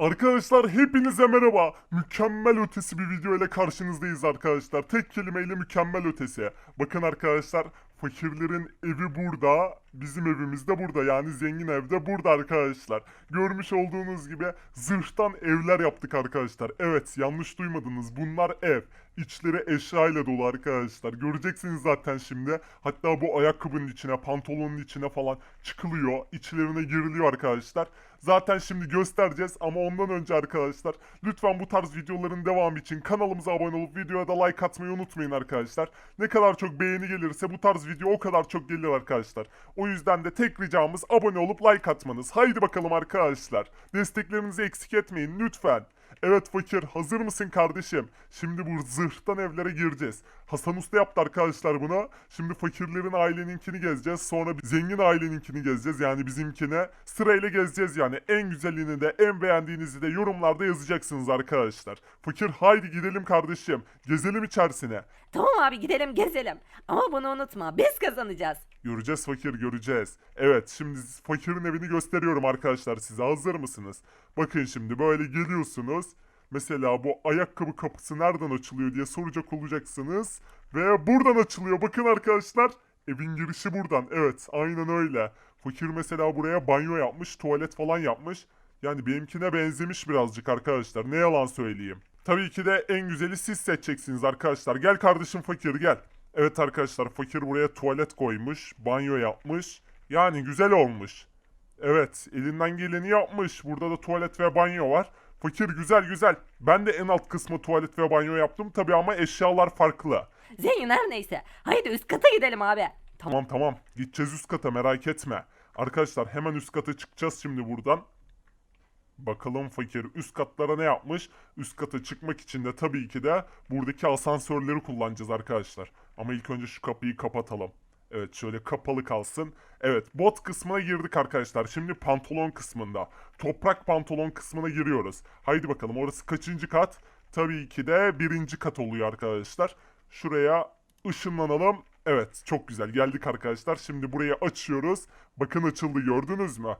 Arkadaşlar hepinize merhaba. Mükemmel ötesi bir video ile karşınızdayız arkadaşlar. Tek kelimeyle mükemmel ötesi. Bakın arkadaşlar fakirlerin evi burada. Bizim evimiz de burada. Yani zengin evde burada arkadaşlar. Görmüş olduğunuz gibi zırhtan evler yaptık arkadaşlar. Evet yanlış duymadınız. Bunlar ev. İçleri eşyayla dolu arkadaşlar. Göreceksiniz zaten şimdi. Hatta bu ayakkabının içine, pantolonun içine falan çıkılıyor. İçlerine giriliyor arkadaşlar. Zaten şimdi göstereceğiz ama ondan önce arkadaşlar lütfen bu tarz videoların devamı için kanalımıza abone olup videoya da like atmayı unutmayın arkadaşlar. Ne kadar çok beğeni gelirse bu tarz video o kadar çok gelir arkadaşlar. O yüzden de tek ricamız abone olup like atmanız. Haydi bakalım arkadaşlar. Desteklerinizi eksik etmeyin lütfen. Evet fakir hazır mısın kardeşim? Şimdi bu zırhtan evlere gireceğiz. Hasan Usta yaptı arkadaşlar bunu. Şimdi fakirlerin aileninkini gezeceğiz. Sonra zengin aileninkini gezeceğiz. Yani bizimkine sırayla gezeceğiz yani. En güzelini de en beğendiğinizi de yorumlarda yazacaksınız arkadaşlar. Fakir haydi gidelim kardeşim. Gezelim içerisine. Tamam abi gidelim gezelim. Ama bunu unutma biz kazanacağız. Göreceğiz fakir göreceğiz. Evet şimdi fakirin evini gösteriyorum arkadaşlar size hazır mısınız? Bakın şimdi böyle geliyorsunuz. Mesela bu ayakkabı kapısı nereden açılıyor diye soracak olacaksınız. Ve buradan açılıyor bakın arkadaşlar. Evin girişi buradan evet aynen öyle. Fakir mesela buraya banyo yapmış tuvalet falan yapmış. Yani benimkine benzemiş birazcık arkadaşlar ne yalan söyleyeyim. Tabii ki de en güzeli siz seçeceksiniz arkadaşlar. Gel kardeşim fakir gel. Evet arkadaşlar fakir buraya tuvalet koymuş, banyo yapmış. Yani güzel olmuş. Evet elinden geleni yapmış. Burada da tuvalet ve banyo var. Fakir güzel güzel. Ben de en alt kısmı tuvalet ve banyo yaptım tabii ama eşyalar farklı. Zengin her neyse. Haydi üst kata gidelim abi. Tamam tamam gideceğiz üst kata merak etme. Arkadaşlar hemen üst kata çıkacağız şimdi buradan. Bakalım fakir üst katlara ne yapmış? Üst kata çıkmak için de tabii ki de buradaki asansörleri kullanacağız arkadaşlar. Ama ilk önce şu kapıyı kapatalım. Evet şöyle kapalı kalsın. Evet bot kısmına girdik arkadaşlar. Şimdi pantolon kısmında. Toprak pantolon kısmına giriyoruz. Haydi bakalım orası kaçıncı kat? Tabii ki de birinci kat oluyor arkadaşlar. Şuraya ışınlanalım. Evet çok güzel geldik arkadaşlar. Şimdi burayı açıyoruz. Bakın açıldı gördünüz mü?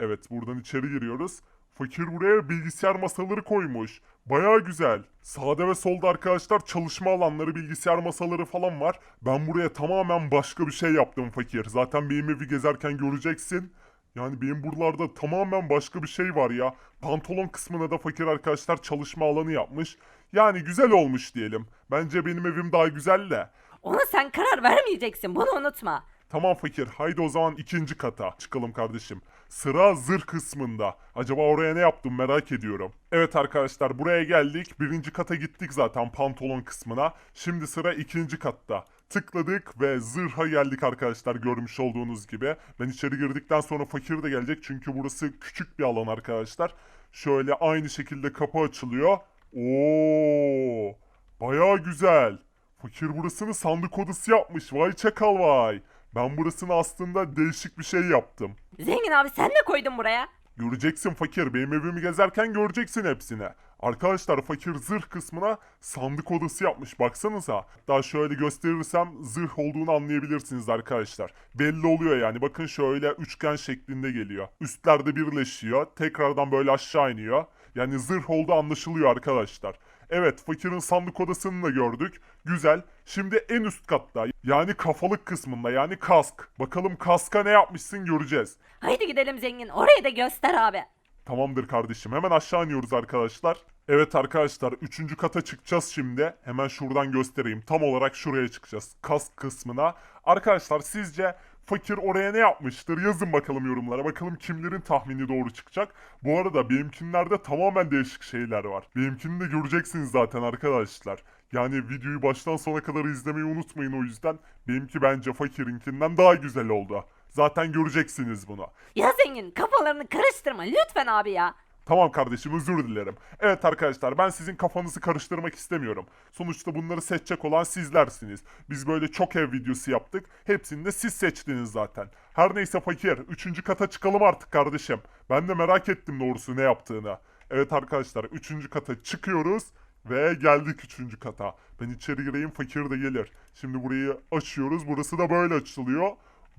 Evet buradan içeri giriyoruz. Fakir buraya bilgisayar masaları koymuş. Baya güzel. Sağda ve solda arkadaşlar çalışma alanları, bilgisayar masaları falan var. Ben buraya tamamen başka bir şey yaptım fakir. Zaten benim evi gezerken göreceksin. Yani benim buralarda tamamen başka bir şey var ya. Pantolon kısmına da fakir arkadaşlar çalışma alanı yapmış. Yani güzel olmuş diyelim. Bence benim evim daha güzel de. Ona sen karar vermeyeceksin bunu unutma. Tamam fakir haydi o zaman ikinci kata çıkalım kardeşim. Sıra zırh kısmında. Acaba oraya ne yaptım merak ediyorum. Evet arkadaşlar buraya geldik. Birinci kata gittik zaten pantolon kısmına. Şimdi sıra ikinci katta. Tıkladık ve zırha geldik arkadaşlar görmüş olduğunuz gibi. Ben içeri girdikten sonra fakir de gelecek çünkü burası küçük bir alan arkadaşlar. Şöyle aynı şekilde kapı açılıyor. Oo, bayağı güzel. Fakir burasını sandık odası yapmış. Vay çakal vay. Ben burasını aslında değişik bir şey yaptım. Zengin abi sen ne koydun buraya? Göreceksin fakir. Benim evimi gezerken göreceksin hepsini. Arkadaşlar fakir zırh kısmına sandık odası yapmış baksanıza. Daha şöyle gösterirsem zırh olduğunu anlayabilirsiniz arkadaşlar. Belli oluyor yani bakın şöyle üçgen şeklinde geliyor. Üstlerde birleşiyor. Tekrardan böyle aşağı iniyor. Yani zırh olduğu anlaşılıyor arkadaşlar. Evet fakirin sandık odasını da gördük. Güzel. Şimdi en üst katta yani kafalık kısmında yani kask. Bakalım kaska ne yapmışsın göreceğiz. Haydi gidelim zengin orayı da göster abi. Tamamdır kardeşim. Hemen aşağı iniyoruz arkadaşlar. Evet arkadaşlar 3. kata çıkacağız şimdi. Hemen şuradan göstereyim. Tam olarak şuraya çıkacağız. Kask kısmına. Arkadaşlar sizce fakir oraya ne yapmıştır? Yazın bakalım yorumlara. Bakalım kimlerin tahmini doğru çıkacak. Bu arada benimkinlerde tamamen değişik şeyler var. Benimkini de göreceksiniz zaten arkadaşlar. Yani videoyu baştan sona kadar izlemeyi unutmayın o yüzden. Benimki bence fakirinkinden daha güzel oldu. Zaten göreceksiniz bunu. Ya zengin kafalarını karıştırma lütfen abi ya. Tamam kardeşim özür dilerim. Evet arkadaşlar ben sizin kafanızı karıştırmak istemiyorum. Sonuçta bunları seçecek olan sizlersiniz. Biz böyle çok ev videosu yaptık. Hepsini de siz seçtiniz zaten. Her neyse fakir. Üçüncü kata çıkalım artık kardeşim. Ben de merak ettim doğrusu ne yaptığını. Evet arkadaşlar üçüncü kata çıkıyoruz. Ve geldik üçüncü kata. Ben içeri gireyim fakir de gelir. Şimdi burayı açıyoruz. Burası da böyle açılıyor.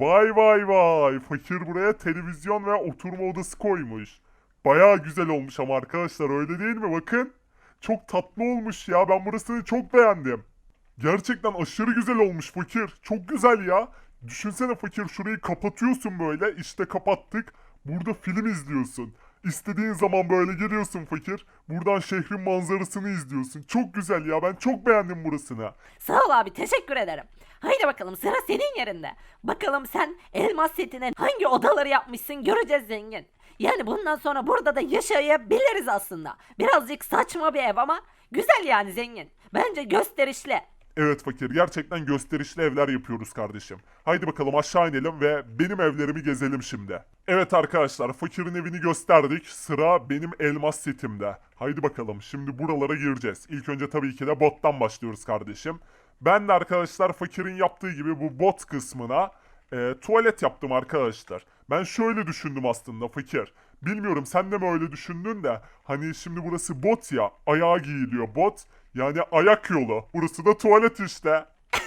Vay vay vay. Fakir buraya televizyon ve oturma odası koymuş. Bayağı güzel olmuş ama arkadaşlar öyle değil mi? Bakın. Çok tatlı olmuş ya. Ben burasını çok beğendim. Gerçekten aşırı güzel olmuş fakir. Çok güzel ya. Düşünsene fakir şurayı kapatıyorsun böyle. İşte kapattık. Burada film izliyorsun. İstediğin zaman böyle geliyorsun fakir. Buradan şehrin manzarasını izliyorsun. Çok güzel ya. Ben çok beğendim burasını. Sağ ol abi teşekkür ederim. Haydi bakalım sıra senin yerinde. Bakalım sen elmas setine hangi odaları yapmışsın göreceğiz zengin. Yani bundan sonra burada da yaşayabiliriz aslında. Birazcık saçma bir ev ama güzel yani zengin. Bence gösterişli. Evet fakir gerçekten gösterişli evler yapıyoruz kardeşim. Haydi bakalım aşağı inelim ve benim evlerimi gezelim şimdi. Evet arkadaşlar fakirin evini gösterdik. Sıra benim elmas setimde. Haydi bakalım şimdi buralara gireceğiz. İlk önce tabii ki de bottan başlıyoruz kardeşim. Ben de arkadaşlar fakirin yaptığı gibi bu bot kısmına e, tuvalet yaptım arkadaşlar. Ben şöyle düşündüm aslında fakir. Bilmiyorum sen de mi öyle düşündün de hani şimdi burası bot ya ayağa giyiliyor bot yani ayak yolu. Burası da tuvalet işte.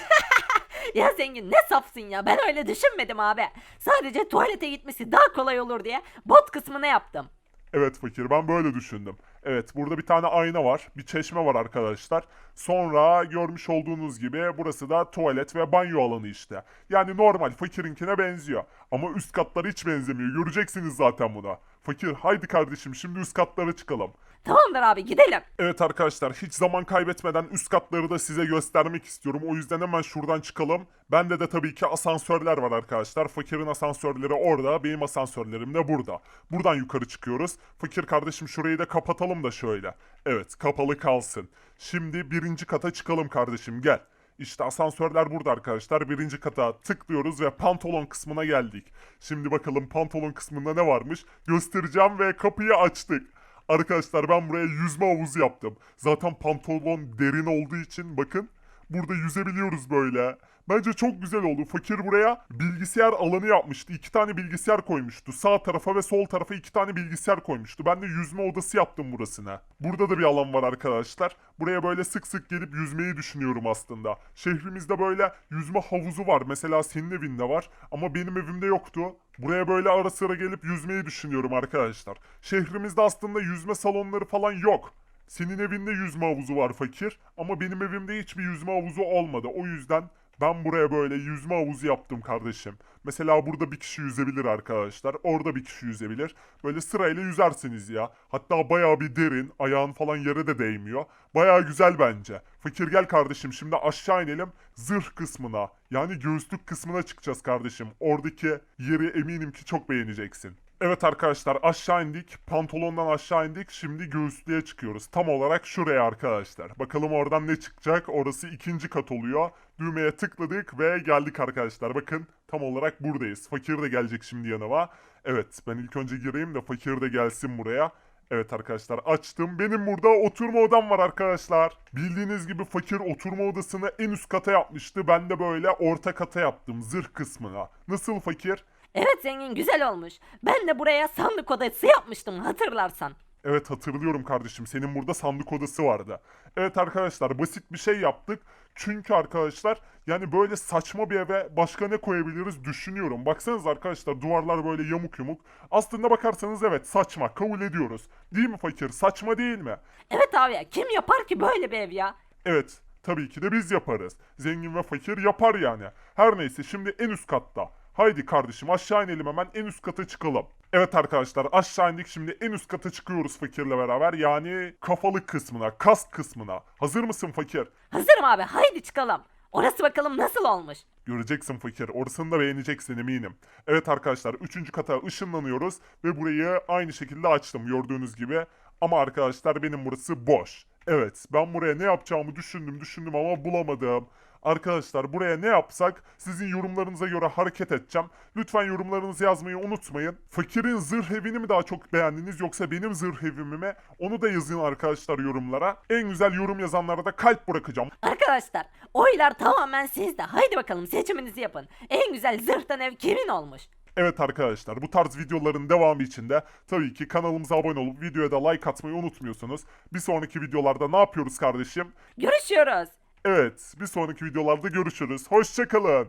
Ya zengin ne safsın ya ben öyle düşünmedim abi. Sadece tuvalete gitmesi daha kolay olur diye bot kısmını yaptım. Evet fakir ben böyle düşündüm. Evet burada bir tane ayna var. Bir çeşme var arkadaşlar. Sonra görmüş olduğunuz gibi burası da tuvalet ve banyo alanı işte. Yani normal fakirinkine benziyor. Ama üst katları hiç benzemiyor. Göreceksiniz zaten buna. Fakir haydi kardeşim şimdi üst katlara çıkalım. Tamamdır abi gidelim. Evet arkadaşlar hiç zaman kaybetmeden üst katları da size göstermek istiyorum. O yüzden hemen şuradan çıkalım. Bende de tabii ki asansörler var arkadaşlar. Fakirin asansörleri orada, benim asansörlerim de burada. Buradan yukarı çıkıyoruz. Fakir kardeşim şurayı da kapatalım da şöyle. Evet kapalı kalsın. Şimdi birinci kata çıkalım kardeşim gel. İşte asansörler burada arkadaşlar. Birinci kata tıklıyoruz ve pantolon kısmına geldik. Şimdi bakalım pantolon kısmında ne varmış göstereceğim ve kapıyı açtık. Arkadaşlar ben buraya yüzme havuzu yaptım. Zaten pantolon derin olduğu için bakın burada yüzebiliyoruz böyle. Bence çok güzel oldu. Fakir buraya bilgisayar alanı yapmıştı. İki tane bilgisayar koymuştu. Sağ tarafa ve sol tarafa iki tane bilgisayar koymuştu. Ben de yüzme odası yaptım burasına. Burada da bir alan var arkadaşlar. Buraya böyle sık sık gelip yüzmeyi düşünüyorum aslında. Şehrimizde böyle yüzme havuzu var. Mesela senin evinde var. Ama benim evimde yoktu. Buraya böyle ara sıra gelip yüzmeyi düşünüyorum arkadaşlar. Şehrimizde aslında yüzme salonları falan yok. Senin evinde yüzme havuzu var fakir ama benim evimde hiçbir yüzme havuzu olmadı. O yüzden ben buraya böyle yüzme havuzu yaptım kardeşim. Mesela burada bir kişi yüzebilir arkadaşlar. Orada bir kişi yüzebilir. Böyle sırayla yüzersiniz ya. Hatta bayağı bir derin. Ayağın falan yere de değmiyor. Bayağı güzel bence. Fakir gel kardeşim şimdi aşağı inelim. Zırh kısmına yani göğüslük kısmına çıkacağız kardeşim. Oradaki yeri eminim ki çok beğeneceksin. Evet arkadaşlar aşağı indik. Pantolondan aşağı indik. Şimdi göğüslüğe çıkıyoruz. Tam olarak şuraya arkadaşlar. Bakalım oradan ne çıkacak. Orası ikinci kat oluyor. Düğmeye tıkladık ve geldik arkadaşlar. Bakın tam olarak buradayız. Fakir de gelecek şimdi yanıma. Evet ben ilk önce gireyim de fakir de gelsin buraya. Evet arkadaşlar açtım. Benim burada oturma odam var arkadaşlar. Bildiğiniz gibi fakir oturma odasını en üst kata yapmıştı. Ben de böyle orta kata yaptım zırh kısmına. Nasıl fakir? Evet zengin güzel olmuş. Ben de buraya sandık odası yapmıştım hatırlarsan. Evet hatırlıyorum kardeşim. Senin burada sandık odası vardı. Evet arkadaşlar basit bir şey yaptık. Çünkü arkadaşlar yani böyle saçma bir eve başka ne koyabiliriz düşünüyorum. Baksanız arkadaşlar duvarlar böyle yamuk yumuk. Aslında bakarsanız evet saçma kabul ediyoruz. Değil mi fakir? Saçma değil mi? Evet abi kim yapar ki böyle bir ev ya? Evet tabii ki de biz yaparız. Zengin ve fakir yapar yani. Her neyse şimdi en üst katta. Haydi kardeşim aşağı inelim hemen en üst kata çıkalım. Evet arkadaşlar aşağı indik şimdi en üst kata çıkıyoruz fakirle beraber. Yani kafalık kısmına, kask kısmına. Hazır mısın fakir? Hazırım abi haydi çıkalım. Orası bakalım nasıl olmuş. Göreceksin fakir. Orasını da beğeneceksin eminim. Evet arkadaşlar 3. kata ışınlanıyoruz ve burayı aynı şekilde açtım gördüğünüz gibi. Ama arkadaşlar benim burası boş. Evet ben buraya ne yapacağımı düşündüm düşündüm ama bulamadım. Arkadaşlar buraya ne yapsak sizin yorumlarınıza göre hareket edeceğim. Lütfen yorumlarınızı yazmayı unutmayın. Fakirin zırh evini mi daha çok beğendiniz yoksa benim zırh evimi mi? Onu da yazın arkadaşlar yorumlara. En güzel yorum yazanlara da kalp bırakacağım. Arkadaşlar oylar tamamen sizde. Haydi bakalım seçiminizi yapın. En güzel zırhtan ev kimin olmuş? Evet arkadaşlar bu tarz videoların devamı için de tabii ki kanalımıza abone olup videoya da like atmayı unutmuyorsunuz. Bir sonraki videolarda ne yapıyoruz kardeşim? Görüşüyoruz. Evet bir sonraki videolarda görüşürüz. Hoşçakalın.